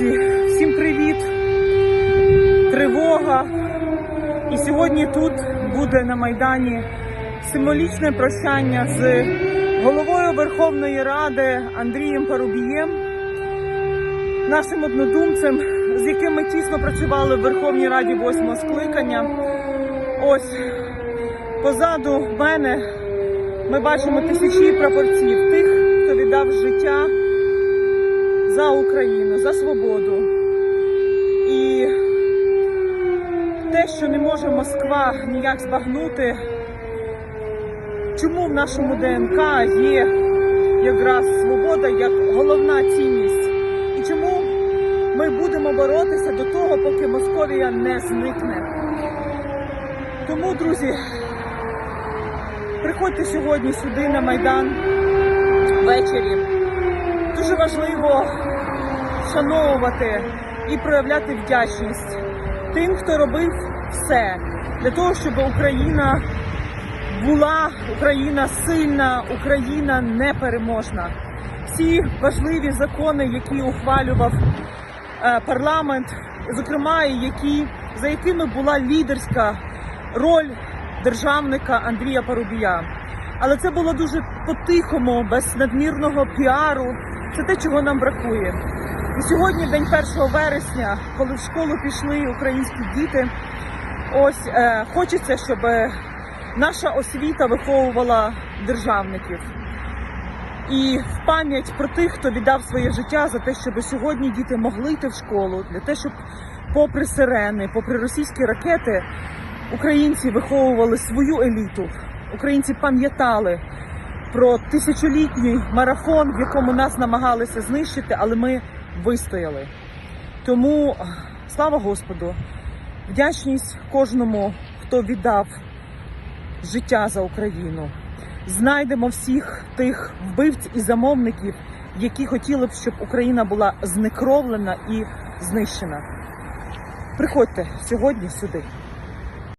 Друзі, всім привіт! Тривога. І сьогодні тут буде на Майдані символічне прощання з головою Верховної Ради Андрієм Парубієм, нашим однодумцем, з яким ми тісно працювали в Верховній Раді восьмого скликання. Ось позаду мене ми бачимо тисячі прапорців тих, хто віддав життя за Україну, за свободу. І те, що не може Москва ніяк збагнути, чому в нашому ДНК є якраз свобода як головна цінність, і чому ми будемо боротися до того, поки Московія не зникне. Тому, друзі, приходьте сьогодні сюди на Майдан ввечері. Дуже важливо вшановувати і проявляти вдячність тим, хто робив все для того, щоб Україна була Україна сильна, Україна непереможна. Всі важливі закони, які ухвалював е, парламент, зокрема, які за якими була лідерська роль державника Андрія Парубія. Але це було дуже по-тихому, без надмірного піару. Це те, чого нам бракує. І сьогодні, день 1 вересня, коли в школу пішли українські діти, ось е, хочеться, щоб е, наша освіта виховувала державників. І в пам'ять про тих, хто віддав своє життя за те, щоб сьогодні діти могли йти в школу, для те, щоб, попри сирени, попри російські ракети, українці виховували свою еліту. Українці пам'ятали про тисячолітній марафон, в якому нас намагалися знищити, але ми вистояли. Тому слава Господу, вдячність кожному, хто віддав життя за Україну. Знайдемо всіх тих вбивць і замовників, які хотіли б, щоб Україна була знекровлена і знищена. Приходьте сьогодні сюди.